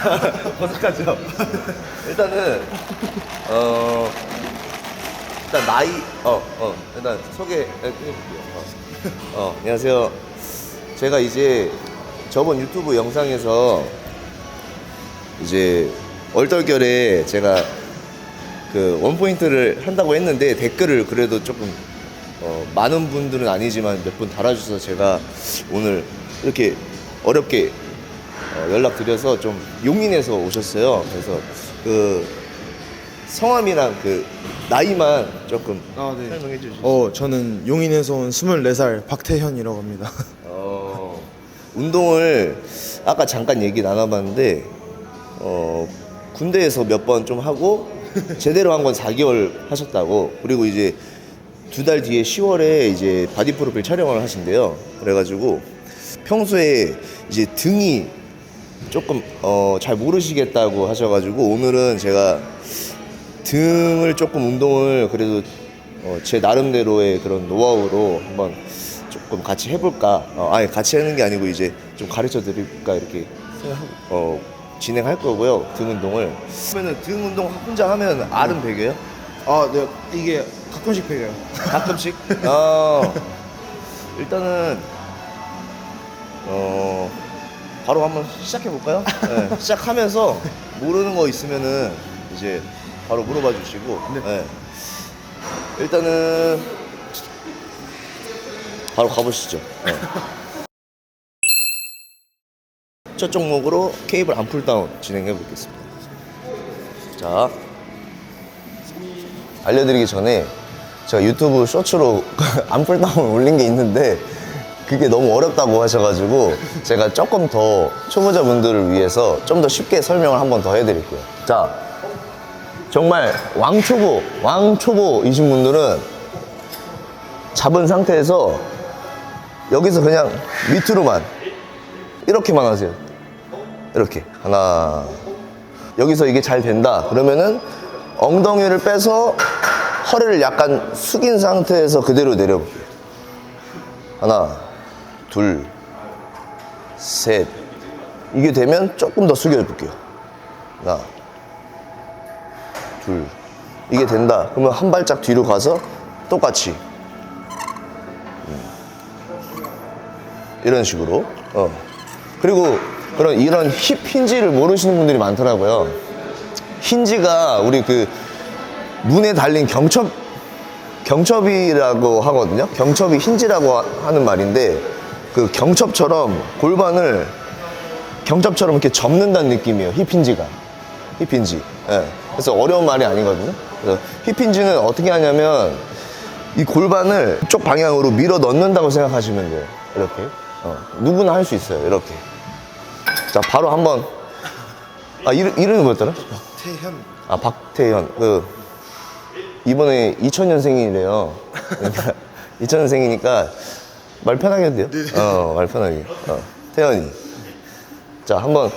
어색하죠? 일단은, 어, 일단 나이, 어, 어, 일단 소개 해볼게요. 어, 어, 안녕하세요. 제가 이제 저번 유튜브 영상에서 이제 얼떨결에 제가 그 원포인트를 한다고 했는데 댓글을 그래도 조금 어, 많은 분들은 아니지만 몇 분 달아주셔서 제가 오늘 이렇게 어렵게 어, 연락드려서 좀 용인에서 오셨어요. 그래서 그 성함이랑 그 나이만 조금 아, 네. 설명해 주시죠. 어, 저는 용인에서 온 24살 박태현이라고 합니다. 어, 운동을 아까 잠깐 얘기 나눠봤는데 어, 군대에서 몇 번 좀 하고 제대로 한 건 4개월 하셨다고 그리고 이제 두 달 뒤에 10월에 이제 바디 프로필 촬영을 하신대요. 그래가지고 평소에 이제 등이 조금 어, 잘 모르시겠다고 하셔가지고 오늘은 제가 등을 조금 운동을 그래도 어, 제 나름대로의 그런 노하우로 한번 조금 같이 해볼까 어, 아니 같이 하는 게 아니고 이제 좀 가르쳐 드릴까 이렇게 생각하고 어, 진행할 거고요 등 운동을 그러면은 등 운동 혼자 하면 알은 베겨요? 아, 네. 이게 가끔씩 배겨요. 가끔씩? 어, 일단은 어 바로 한번 시작해 볼까요? 네, 시작하면서 모르는 거 있으면은 이제 바로 물어봐 주시고 네. 일단은 바로 가보시죠. 네. 첫 종목으로 케이블 암풀 다운 진행해 보겠습니다. 자, 알려드리기 전에 제가 유튜브 쇼츠로 암풀 다운 올린 게 있는데 그게 너무 어렵다고 하셔가지고 제가 조금 더 초보자분들을 위해서 좀 더 쉽게 설명을 한 번 더 해드릴게요. 자, 정말 왕초보, 왕초보이신 분들은 잡은 상태에서 여기서 그냥 밑으로만 이렇게만 하세요. 이렇게 하나 여기서 이게 잘 된다 그러면은 엉덩이를 빼서 허리를 약간 숙인 상태에서 그대로 내려볼게요. 하나, 둘, 셋. 이게 되면 조금 더 숙여볼게요. 하나, 둘. 이게 된다. 그러면 한 발짝 뒤로 가서 똑같이. 음. 이런 식으로. 어. 그리고 그런 이런 힙 힌지를 모르시는 분들이 많더라고요. 힌지가 우리 그 문에 달린 경첩 경첩이라고 하거든요. 경첩이 힌지라고 하- 하는 말인데 그 경첩처럼 골반을 경첩처럼 이렇게 접는다는 느낌이에요. 힙힌지가 힙힌지. 예. 그래서 어려운 말이 아니거든요. 그래서 힙힌지는 어떻게 하냐면 이 골반을 쪽 방향으로 밀어 넣는다고 생각하시면 돼요. 이렇게. 어, 누구나 할 수 있어요. 이렇게. 자, 바로 한번. 아, 이름, 이름이 뭐였더라? 태현. 아, 박태현. 그, 이번에 2000년생이래요. 그러니까 2000년생이니까 말 편하게 해도 돼요? 어, 말 편하게. 어, 태현이. 자, 한번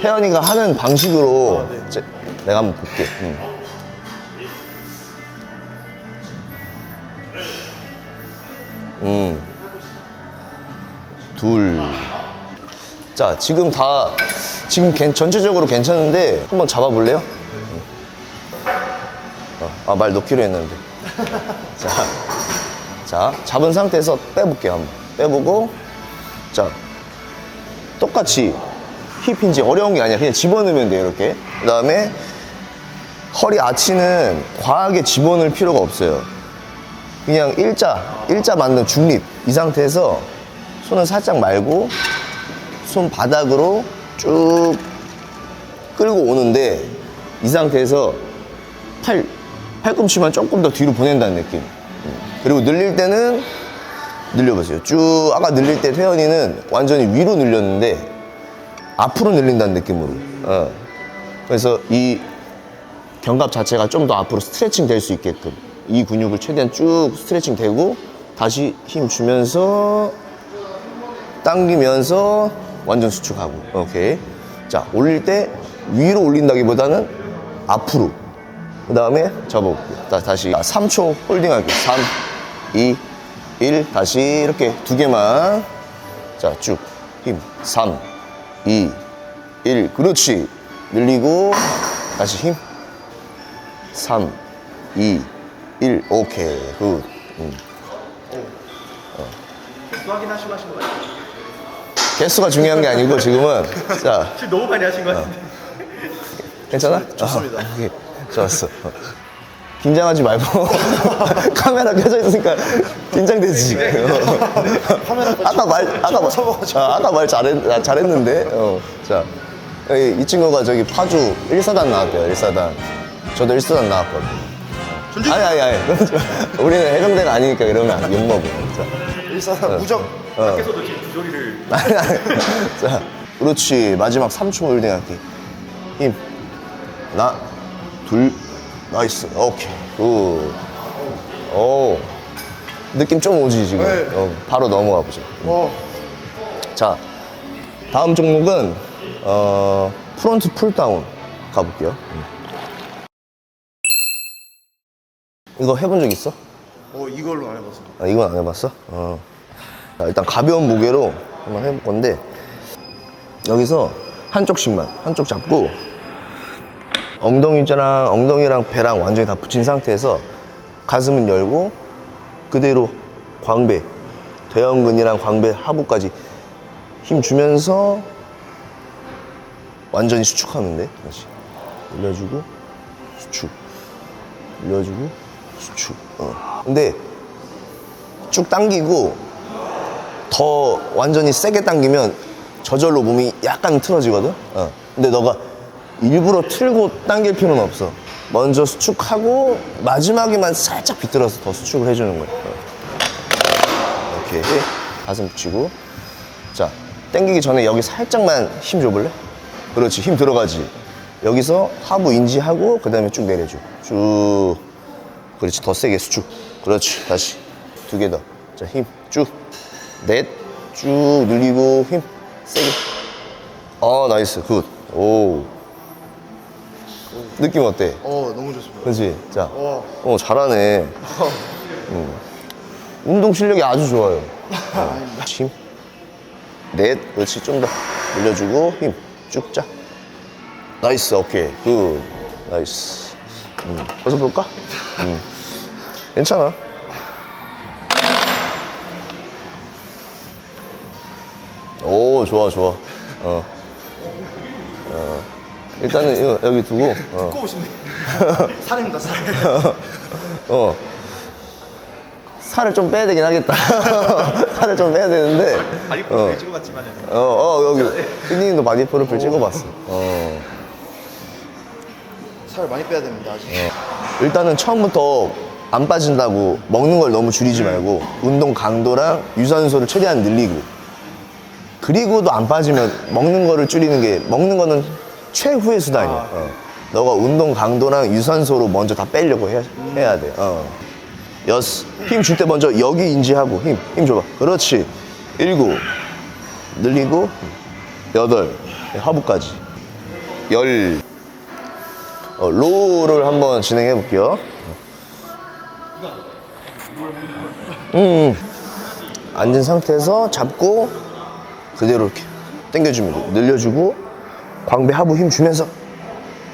태현이가 하는 방식으로 제- 내가 한번 볼게. 음. 음. 둘. 자, 지금 다, 지금 괜- 전체적으로 괜찮은데 한번 잡아볼래요? 어, 아, 말 놓기로 했는데. 자, 자, 잡은 상태에서 빼볼게요, 한번. 빼보고, 자, 똑같이 힙인지 어려운 게 아니야. 그냥 집어넣으면 돼요, 이렇게. 그 다음에 허리 아치는 과하게 집어넣을 필요가 없어요. 그냥 일자, 일자 맞는 중립. 이 상태에서 손을 살짝 말고, 손 바닥으로 쭉 끌고 오는데, 이 상태에서 팔, 팔꿈치만 조금 더 뒤로 보낸다는 느낌. 음. 그리고 늘릴 때는 늘려보세요. 쭉, 아까 늘릴 때 태연이는 완전히 위로 늘렸는데, 앞으로 늘린다는 느낌으로. 어. 그래서 이 견갑 자체가 좀 더 앞으로 스트레칭 될 수 있게끔 이 근육을 최대한 쭉 스트레칭 되고 다시 힘 주면서 당기면서 완전 수축하고 오케이 자 올릴 때 위로 올린다기보다는 앞으로 그 다음에 접어볼게요 다, 다시 3초 홀딩 할게요 3 2 1 다시 이렇게 두 개만 자쭉 힘 3 2 1 그렇지 늘리고 다시 힘 3 2 1 오케이 굿 음. 수 확인하시고 하신 거 맞아요? 개수가 중요한 게 아니고 지금은 자 지금 너무 많이 하신 거 같은데. 괜찮아? 좋습니다. 아. 좋았어 어. 긴장하지 말고 카메라 켜져 있으니까 긴장되지. 지금 카메라 아까 말 아까 말 아, 아까 말 잘했 아, 잘했는데. 어. 자 여기 이 친구가 저기 파주 1사단 나왔대요 1사단. 저도 1사단 나왔거든 아니 아니 아니. 우리는 해병대가 아니니까 이러면 안- 욕먹어 자, 일사단 무적 밖에서도 지금 부조리를 아니, 아니. 자 그렇지 마지막 3초 홀딩 할게. 힘. 하나 둘 나이스 오케이 굿 오 느낌 좀 오지 지금 네. 어, 바로 넘어가 보자 어 자, 다음 종목은 어, 프론트 풀다운 가볼게요. 이거 해본 적 있어? 어, 이걸로 안 해봤어 아, 이건 안 해봤어? 어. 자, 일단 가벼운 무게로 한번 해볼 건데 여기서 한쪽씩만 한쪽 잡고 엉덩이랑 엉덩이랑 배랑 완전히 다 붙인 상태에서 가슴은 열고 그대로 광배 대형근이랑 광배 하부까지 힘 주면서 완전히 수축하면 돼 다시 올려주고 수축 올려주고 수축 어. 근데 쭉 당기고 더 완전히 세게 당기면 저절로 몸이 약간 틀어지거든. 어. 근데 너가 일부러 틀고 당길 필요는 없어. 먼저 수축하고 마지막에만 살짝 비틀어서 더 수축을 해주는. 어. 오케이. 가슴 붙이고. 자, 당기기 전에 여기 살짝만 힘 줘볼래? 그렇지. 힘 들어가지. 여기서 하부 인지하고 그 다음에 쭉 내려줘. 쭉. 그렇지. 더 세게 수축. 그렇지. 다시. 두 개 더. 자, 힘 쭉. 넷. 쭉 늘리고 힘. 세게. 어, 나이스. 굿. 오. 느낌 어때? 어 너무 좋습니다 그렇지. 자. 어. 어, 잘하네. 음. 운동 실력이 아주 좋아요. 어. 힘. 넷. 그렇지. 좀 더. 늘려주고 힘. 쭉 짜. 나이스. 오케이. 굿. 나이스. 음. 벗어볼까? 음. 괜찮아. 오, 좋아, 좋아. 어. 어. 일단은 이거 여기 두고. 어. 꼭 오시네 살입니다 살 어. 살을 좀 빼야 되긴 하겠다. 살을 좀 빼야 되는데. 바디 어. 프로필 찍어봤지만은 어, 어, 여기. 피디님도 바디 프로필 찍어봤어. 어. 살 많이 빼야 됩니다 아직 일단은 처음부터 안 빠진다고 먹는 걸 너무 줄이지 말고 운동 강도랑 유산소를 최대한 늘리고 그리고도 안 빠지면 먹는 거를 줄이는 게 먹는 거는 최후의 수단이야. 어. 너가 운동 강도랑 유산소로 먼저 다 빼려고 해, 해야 돼. 어. 여섯. 힘 줄 때 먼저 여기 인지하고 힘, 힘 줘봐. 그렇지. 일곱. 늘리고 여덟. 하부까지. 열. 어, 로우를 한번 진행해 볼게요. 음, 앉은 상태에서 잡고 그대로 이렇게 당겨주면 돼. 늘려주고 광배 하부 힘 주면서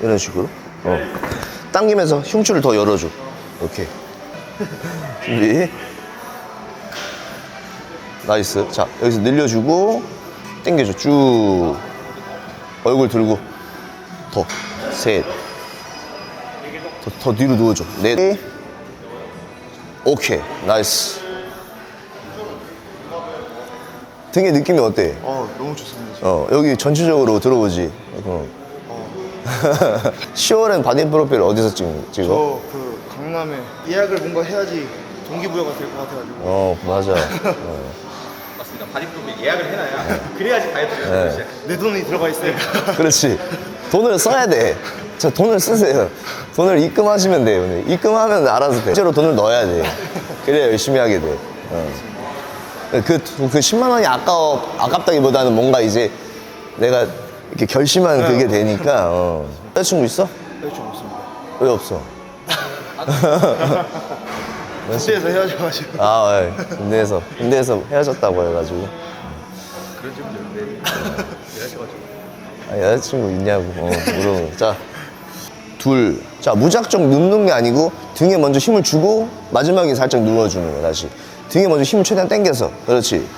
이런 식으로 어. 당기면서 흉추를 더 열어줘. 오케이. 준비. 나이스. 자 여기서 늘려주고 당겨줘. 쭉 얼굴 들고 더 셋. 더, 더 뒤로 누워줘. 넷. 오케이. 나이스. 등의 느낌이 어때? 어 너무 좋습니다 지금. 어, 여기 전체적으로 들어오지. 어. 10월엔 바디 프로필 어디서 찍, 찍어? 저 그 강남에 예약을 뭔가 해야지 동기부여가 될 것 같아가지고 어, 맞아. 어. 맞습니다. 바디 프로필 예약을 해놔야 그래야지 다이어트를 네. 시작해요. 내 돈이 들어가 있으니까 그렇지. 돈을 써야 돼. 저 돈을 쓰세요. 돈을 입금하시면 돼요. 오늘. 입금하면 알아서 돼. 실제로 돈을 넣어야 돼. 그래야 열심히 하게 돼. 어. 그, 그 10만 원이 아까워, 아깝다기보다는 뭔가 이제 내가 이렇게 결심한 그게 되니까. 어. 여자친구 있어? 여자친구 없습니다 왜 없어? 군대에서 헤어져가지고 아, 예. 군대에서, 군대에서 헤어졌다고 해가지고. 그런 질문 있는데 이러셔가지고 아, 여자친구 있냐고 어, 물어보 자, 둘. 자, 무작정 눕는 게 아니고 등에 먼저 힘을 주고 마지막에 살짝 누워주는 거야, 다시. 등에 먼저 힘을 최대한 당겨서. 그렇지.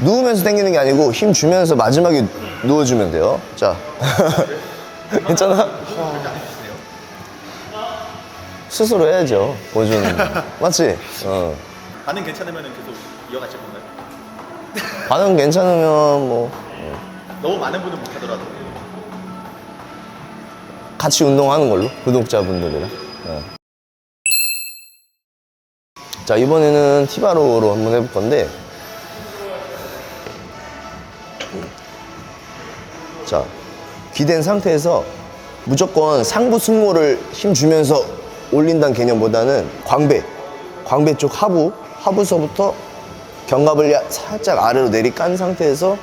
누우면서 당기는 게 아니고 힘 주면서 마지막에 누워주면 돼요. 자. 괜찮아? 스스로 해야죠. 보여주는 거. 맞지? 어. 반응 괜찮으면 계속 이어가실 건가요? 반응 괜찮으면 뭐 너무 많은 분은 못하더라도 같이 운동하는 걸로 구독자분들이랑. 어. 자 이번에는 티바로로 한번 해볼 건데. 자 기댄 상태에서 무조건 상부 승모를 힘 주면서 올린다는 개념보다는 광배, 광배 쪽 하부, 하부서부터 견갑을 야- 살짝 아래로 내리 깐 상태에서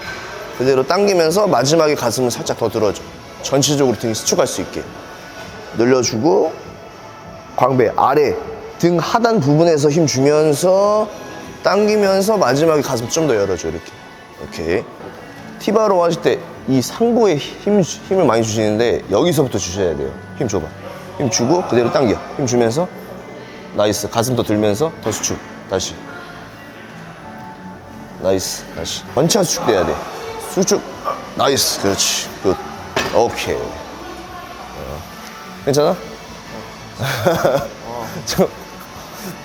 그대로 당기면서 마지막에 가슴을 살짝 더 들어줘. 전체적으로 등이 수축할 수 있게. 늘려주고 광배 아래 등 하단 부분에서 힘 주면서 당기면서 마지막에 가슴 좀 더 열어줘 이렇게. 오케이. 티바로 하실 때 이 상부에 힘, 힘을 많이 주시는데 여기서부터 주셔야 돼요. 힘 줘봐. 힘 주고 그대로 당겨. 힘 주면서 나이스. 가슴 더 들면서 더 수축. 다시. 나이스. 다시. 번차 수축 돼야 돼. 수축. 나이스. 그렇지. 굿. 오케이. 어. 괜찮아? 저, 저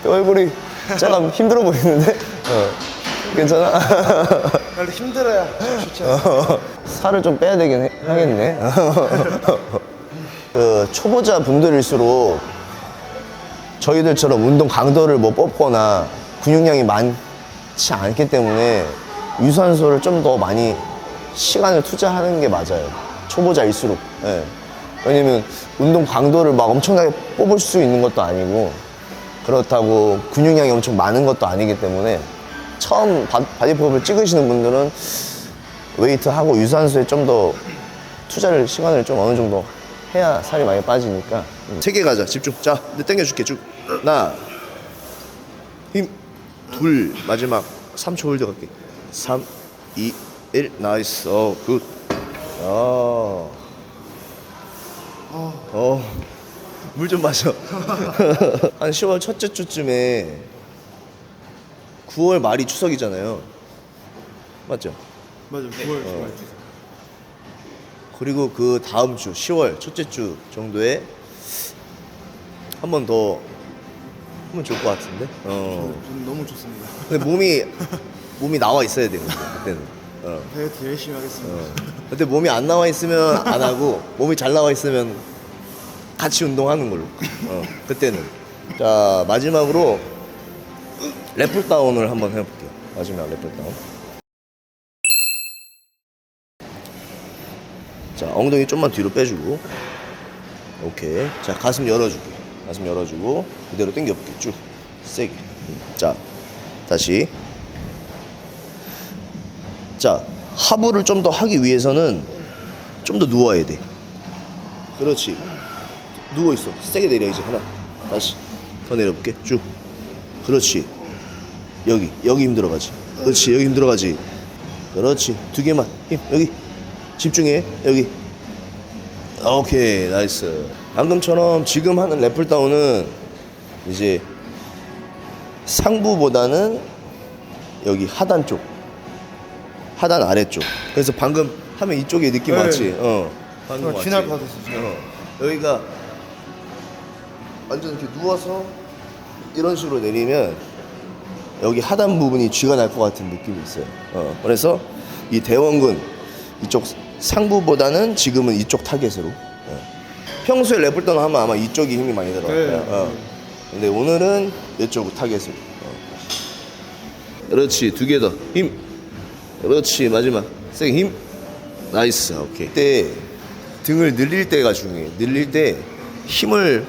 얼굴이 잠깐 힘들어 보이는데? 어. 괜찮아? 근데 힘들어야 좋지 않아? 어. 살을 좀 빼야 되긴 해- 하겠네. 그 초보자 분들일수록 저희들처럼 운동 강도를 뭐 뽑거나 근육량이 많지 않기 때문에 유산소를 좀 더 많이 시간을 투자하는 게 맞아요. 초보자일수록. 예. 왜냐면 운동 강도를 막 엄청나게 뽑을 수 있는 것도 아니고 그렇다고 근육량이 엄청 많은 것도 아니기 때문에 처음 바, 바디폼을 찍으시는 분들은 웨이트 하고 유산소에 좀 더 투자를 시간을 좀 어느 정도 해야 살이 많이 빠지니까. 세개 가자. 집중. 자내 당겨줄게. 쭉. 하나. 힘둘. 마지막. 3초 홀드 갈게. 3 2 1 나이스. 어굿. 어. 어. 물 좀 마셔. 한 10월 첫째 주쯤에 9월 말이 추석이잖아요. 맞죠? 맞아 9월 어. 그리고 그 다음 주 10월 첫째 주 정도에 한 번 더 하면 좋을 것 같은데. 어. 저는 너무 좋습니다 근데 몸이 몸이 나와 있어야 돼요. 그때는. 어. 다이어트 열심히 하겠습니다 어. 근데 몸이 안 나와 있으면 안 하고 몸이 잘 나와 있으면 같이 운동하는 걸로. 어. 그때는. 자 마지막으로 랩풀 다운을 한번 해볼게요. 마지막 랩풀 다운. 자 엉덩이 좀만 뒤로 빼주고. 오케이. 자 가슴 열어주고. 가슴 열어주고 그대로 당겨볼게 쭉 세게. 음. 자 다시. 자, 하부를 좀 더 하기 위해서는 좀 더 누워야 돼. 그렇지. 누워 있어. 세게 내려 이제 하나. 다시 더 내려볼게. 쭉. 그렇지. 여기 여기 힘 들어가지. 그렇지. 여기 힘 들어가지. 그렇지. 두 개만 힘 여기 집중해 여기. 오케이 나이스. 방금처럼 지금 하는 래플 다운은 이제 상부보다는 여기 하단 쪽. 하단 아래쪽. 그래서 방금 하면 이쪽에 느낌 네. 왔지. 어. 방금 왔지. 쥐날 것 같았어 어. 여기가 완전 이렇게 누워서 이런 식으로 내리면 여기 하단 부분이 쥐가 날 것 같은 느낌이 있어요. 어. 그래서 이 대원근 이쪽 상부보다는 지금은 이쪽 타겟으로. 어. 평소에 랩을 하면 아마 이쪽이 힘이 많이 들어갈 네. 어. 근데 오늘은 이쪽 타겟으로. 어. 그렇지 두 개 더 힘. 그렇지 마지막 세게 힘 나이스 오케이 그때 등을 늘릴 때가 중요해 늘릴 때 힘을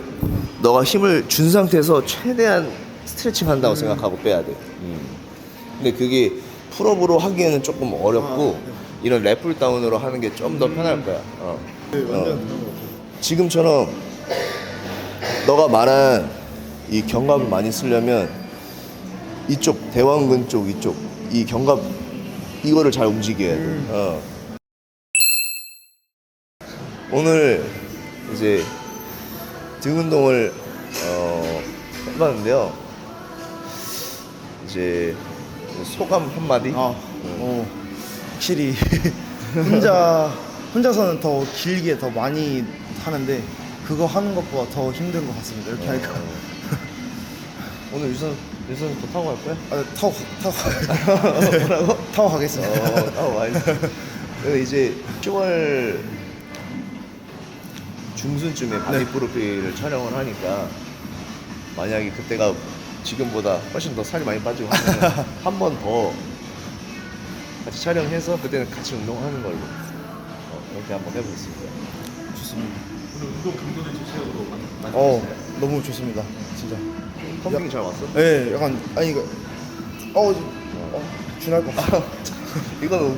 너가 힘을 준 상태에서 최대한 스트레칭 한다고 생각하고 빼야 돼 음. 근데 그게 풀업으로 하기에는 조금 어렵고 이런 랩풀 다운으로 하는 게 좀더 편할 거야 어. 네, 어. 지금처럼 너가 말한 이 견갑을 많이 쓰려면 이쪽 대왕근 쪽 이쪽 이 견갑 이거를 잘 움직여야 돼. 어. 오늘 이제 등 운동을 어, 해봤는데요. 이제 소감 한마디. 아, 어, 확실히 혼자 혼자서는 더 길게 더 많이 하는데 그거 하는 것보다 더 힘든 것 같습니다. 이렇게 하니까 오늘 유선 유선 더 타고 갈 거야? 아, 타고 가- 타고 가- 뭐라고? 타고 가겠습니다. 어, 타고 와야지. 그래서 이제 10월 중순쯤에 바디 네. 프로필을 촬영을 하니까 만약에 그때가 지금보다 훨씬 더 살이 많이 빠지고 하면 한 번 더 같이 촬영해서 그때는 같이 운동하는 걸로 어, 이렇게 한번 해보겠습니다. 좋습니다. 오늘 운동 강도는 전체적으로 많이 어, 너무 좋습니다. 진짜. 펌핑 잘 왔어? 예, 약간 아니 이거 어, 어 준할 것 같아. 이건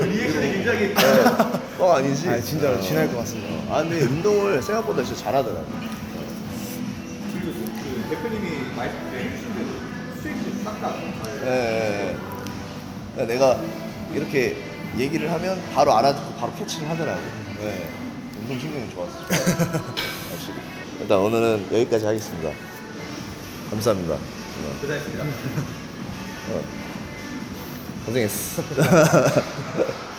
리액션이 굉장히 뻥 아니지? 아, 진짜로 어. 진할 것 같습니다. 아 근데 운동을 생각보다 진짜 잘하더라고. 그리고 그 대표님이 말씀해 주신 대로 수익이 싹다 예, 예, 예. 내가 이렇게 얘기를 하면 바로 알아듣고 바로 캐치를 하더라고. 예. 운동 신경이 좋았어. 확실히. 일단 오늘은 여기까지 하겠습니다. 감사합니다. 어, 고생했습니다. 고생했어.